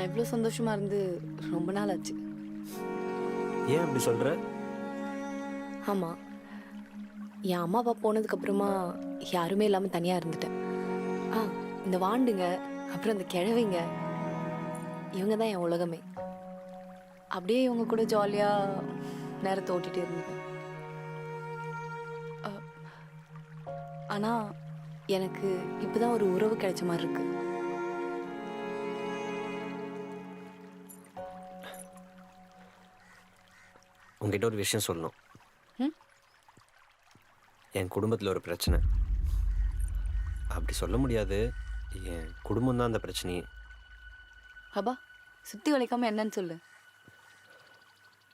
நான் இவ்வளோ சந்தோஷமா இருந்து ரொம்ப நாள் ஆச்சு ஏன் அப்படி சொல்ற? ஆமாம் என் அம்மா அப்பா போனதுக்கு அப்புறமா யாருமே இல்லாமல் தனியாக இருந்துட்டேன். ஆ இந்த வாண்டுங்க அப்புறம் இந்த கிழவைங்க இவங்க தான் என் உலகமே. அப்படியே இவங்க கூட ஜாலியாக நேரத்தை ஓட்டிகிட்டே இருந்தேன். ஆனால் எனக்கு இப்போதான் ஒரு உறவு கிடைச்ச மாதிரி இருக்கு. உங்ககிட்ட ஒரு விஷயம் சொல்லணும்? என் குடும்பத்தில் ஒரு பிரச்சனை. அப்படி சொல்ல முடியாது. என் குடும்பம் தான் அந்த பிரச்சனையே. ஹபா சுற்றி வளைக்காம என்னன்னு சொல்லு.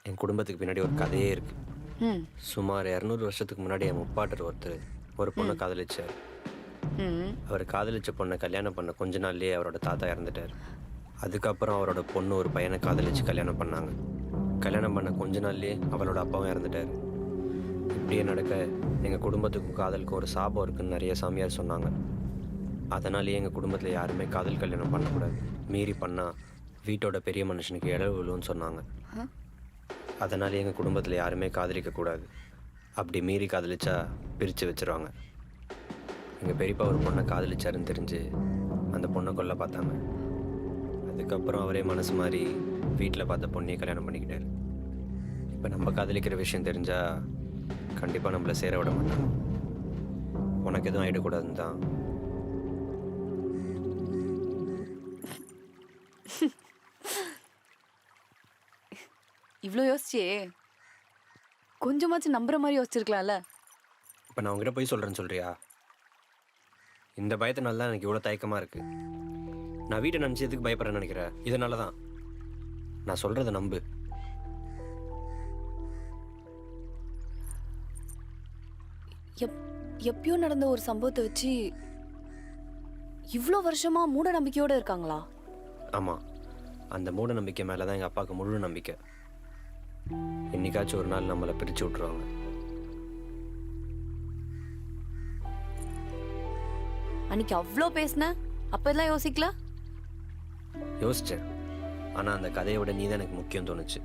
என் குடும்பத்துக்கு பின்னாடி ஒரு கதையே இருக்கு. சுமார் இரநூறு வருஷத்துக்கு முன்னாடி என் முப்பாட்டர் ஒருத்தர் ஒரு பொண்ணை காதலிச்சார். அவர் காதலிச்ச பொண்ணை கல்யாணம் பண்ண கொஞ்ச நாள்லயே அவரோட தாத்தா இறந்துட்டார். அதுக்கப்புறம் அவரோட பொண்ணு ஒரு பையனை காதலிச்சு கல்யாணம் பண்ணாங்க. கல்யாணம் பண்ண கொஞ்ச நாள்லேயே அவளோட அப்பாவும் இறந்துட்டார். இப்படியே நடக்க எங்கள் குடும்பத்துக்கும் காதலுக்கு ஒரு சாபம் இருக்குன்னு நிறைய சாமியார் சொன்னாங்க. அதனாலேயே எங்கள் குடும்பத்தில் யாருமே காதல் கல்யாணம் பண்ணக்கூடாது. மீறி பண்ணால் வீட்டோட பெரிய மனுஷனுக்கு இடம் விழுன்னு சொன்னாங்க. அதனாலே எங்கள் குடும்பத்தில் யாருமே காதலிக்கக்கூடாது அப்படி மீறி காதலிச்சா பிரித்து வச்சிருவாங்க. எங்கள் பெரியப்பா ஒரு பொண்ணை காதலிச்சாருன்னு தெரிஞ்சு அந்த பொண்ணை கொல்ல பார்த்தாங்க. அதுக்கப்புறம் அவரே மனசு மாதிரி வீட்டில் பார்த்த பொண்ணையே கல்யாணம் பண்ணிக்கிட்டாரு. இப்போ நம்ம காதலிக்கிற விஷயம் தெரிஞ்சா கண்டிப்பாக நம்மளை சேர விட மாட்டாங்க உனக்கு எதுவும் ஆகிடக்கூடாதுன்னு தான். இவ்வளோ யோசிச்சியே. கொஞ்சமாச்சும் நம்புற மாதிரி யோசிச்சிருக்கலாம்ல. இப்போ நான் உங்ககிட்ட போய் சொல்கிறேன்னு சொல்கிறியா இந்த பயத்தினால தான் எனக்கு இவ்வளோ தயக்கமாக இருக்குது நான் வீட்டை நினச்சி எதுக்கு பயப்படுறேன்னு நினைக்கிறேன் இதனால தான் நான் சொல்கிறத நம்பு. எப் எப்பயோ நடந்த ஒரு சம்பவத்தை வச்சு இவ்வளோ வருஷமா மூட நம்பிக்கையோட இருக்காங்களா? ஆமாம் அந்த மூட நம்பிக்கை மேலே தான் எங்கள் அப்பாவுக்கு முழு நம்பிக்கை. என்னைக்காச்சும் ஒரு நாள் நம்மளை பிரித்து விட்ருவாங்க அன்னைக்கு அவ்வளோ பேசின? அப்பெல்லாம் யோசிக்கல? யோசித்தேன் ஆனால் அந்த கதையை விட நீ தான் எனக்கு முக்கியம் தோணுச்சு.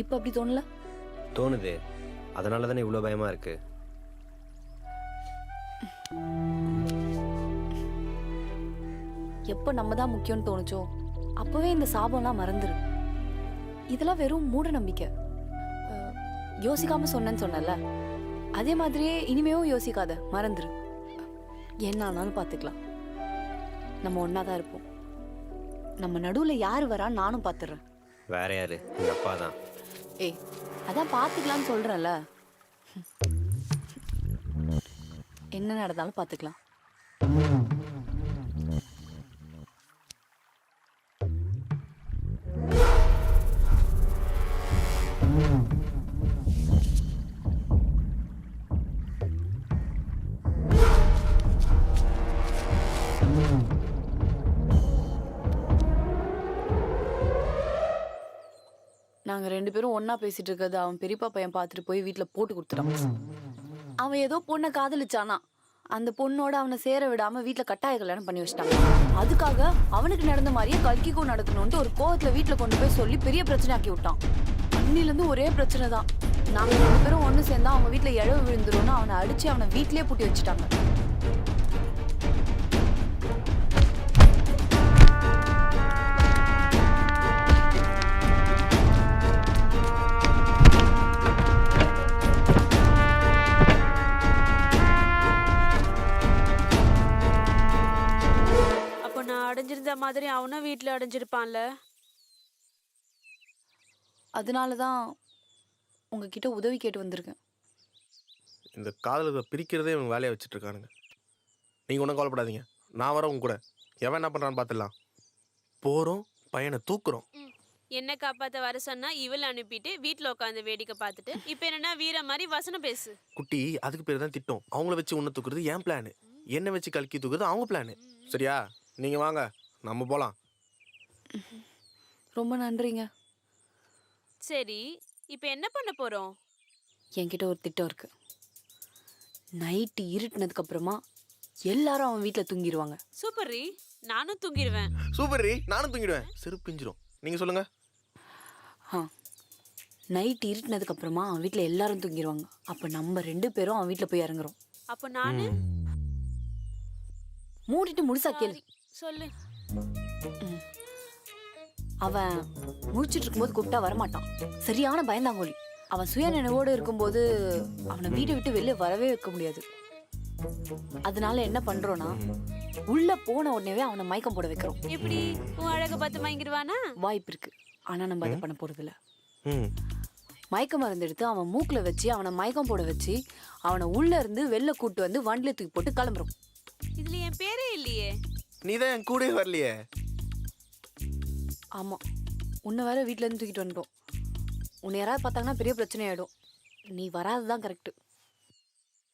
இப்போ அப்படி தோணல? தோணுது. அதனால தானே இவ்வளோ பயமாக இருக்கு? எப்போ நம்ம தான் முக்கியம்னு தோணுச்சோ அப்போவே இந்த சாபம்லாம் மறந்துரு. இதெல்லாம் வெறும் மூட நம்பிக்கை. யோசிக்காம சொன்னேன்னு சொன்னல அதே மாதிரியே இனிமேவும் யோசிக்காத மறந்துரு. என்ன ஆனாலும் பார்த்துக்கலாம் நம்ம ஒன்றா தான் இருப்போம். நம்ம நடுவில் யார் வரா நானும் பார்த்துடுறேன் வேற யாரு? எங்கள் அப்பா தான். ஏய் அதான் பார்த்துக்கலாம்னு சொல்கிறேன்ல என்ன நடந்தாலும் பார்த்துக்கலாம் நாங்கள் ரெண்டு பேரும் ஒன்றா பேசிட்டு இருக்கிறது அவன் பெரியப்பா பையன் பார்த்துட்டு போய் வீட்டில் போட்டு கொடுத்துட்டான். அவன் ஏதோ பொண்ணை காதலிச்சானா? அந்த பொண்ணோட அவனை சேர விடாம வீட்டுல கட்டாய கல்யாணம் பண்ணி வச்சிட்டாங்க அதுக்காக அவனுக்கு நடந்த மாதிரியே கல்கிக்கும் நடக்கணும்னு ஒரு கோவத்தில் வீட்டில் கொண்டு போய் சொல்லி பெரிய பிரச்சனை ஆக்கி விட்டான். அன்னிலேருந்து ஒரே பிரச்சனை தான். நாங்கள் ரெண்டு பேரும் ஒன்று சேர்ந்தா அவங்க வீட்டுல இழவு விழுந்துரும்னு அவனை அடிச்சு அவனை வீட்லயே பூட்டி வச்சுட்டாங்க. மாதிரி அவனும் வீட்டில் அடைஞ்சிருப்பான்ல? அதனால தான் உங்ககிட்ட உதவி கேட்டு வந்திருக்கேன். இந்த காதலுக்கு பிரிக்கிறதே இவங்க வேலையை வச்சுட்டு இருக்கானுங்க. நீங்கள் ஒன்றும் கவலைப்படாதீங்க. நான் வரேன் உங்க கூட. எவன் என்ன பண்ணுறான்னு பார்த்துடலாம். போகிறோம் பையனை தூக்குறோம். என்ன காப்பாத்த வர சொன்னா இவள் அனுப்பிட்டு வீட்டில் உட்காந்து வேடிக்கை பார்த்துட்டு இப்போ என்னன்னா வீர மாதிரி வசனம் பேசு. குட்டி அதுக்கு பேர் தான் திட்டம். அவங்கள வச்சு உன்னை தூக்குறது என் பிளானு என்னை வச்சு கலக்கி தூக்குறது அவங்க பிளானு சரியா? நீங்கள் வாங்க. நம்ம போகலாம் ரொம்ப நன்றிங்க. சரி இப்போ என்ன பண்ண போறோம்? என்கிட்ட ஒரு திட்டம் இருக்கு. நைட்டு இருட்டுனதுக்கு அப்புறமா எல்லாரும் அவன் வீட்டில் தூங்கிடுவாங்க சூப்பர் ரீ நானும் தூங்கிடுவேன் சூப்பர் ரீ நானும் தூங்கிடுவேன். செருப்பு பிஞ்சிரும். நீங்க சொல்லுங்க. ஆ நைட் இருட்டினதுக்கு அப்புறமா அவன் வீட்டில் எல்லாரும் தூங்கிடுவாங்க அப்போ நம்ம ரெண்டு பேரும் அவன் வீட்டில் போய் இறங்குறோம். அப்ப நானு? மூடிட்டு முழுசா கேளு. சொல்லு. அவன் முழிச்சிட்டு இருக்கும்போது கூப்பிட்டா வரமாட்டான். சரியான பயந்தாங்கோலி அவன் சுய நினைவோடு இருக்கும்போது அவனை வீட்டை விட்டு வெளியே வரவே வைக்க முடியாது. அதனால என்ன பண்றோம்னா உள்ள போன உடனேவே அவனை மயக்கம் போட வைக்கிறோம். எப்படி? உன் அழக பார்த்து மயங்கிடுவானா? வாய்ப்பு இருக்கு. ஆனா நம்ம அதை பண்ண போறது இல்ல ம். மயக்க மருந்து எடுத்து அவன் மூக்குல வச்சு அவனை மயக்கம் போட வச்சு அவனை உள்ள இருந்து வெளில கூட்டு வந்து வண்டில தூக்கி போட்டு கிளம்புறோம். இதுல என் பேரே இல்லையே. நீ தான் என் கூடயே வரலையே? ஆமா. உன்னை வேற வீட்ல இருந்து தூக்கிட்டு வந்துட்டோம். உன்னை யாராவது பார்த்தாங்கன்னா பெரிய பிரச்சனை ஆயிடும் நீ வராதுதான் கரெக்ட்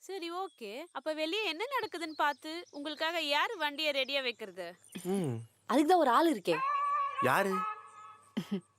சரி ஓகே. அப்ப வெளியே என்ன நடக்குதுன்னு பார்த்து உங்களுக்காக யார் வண்டியை ரெடியா வைக்கிறது? ம். அதுக்கு தான் ஒரு ஆள் இருக்கே. யாரு?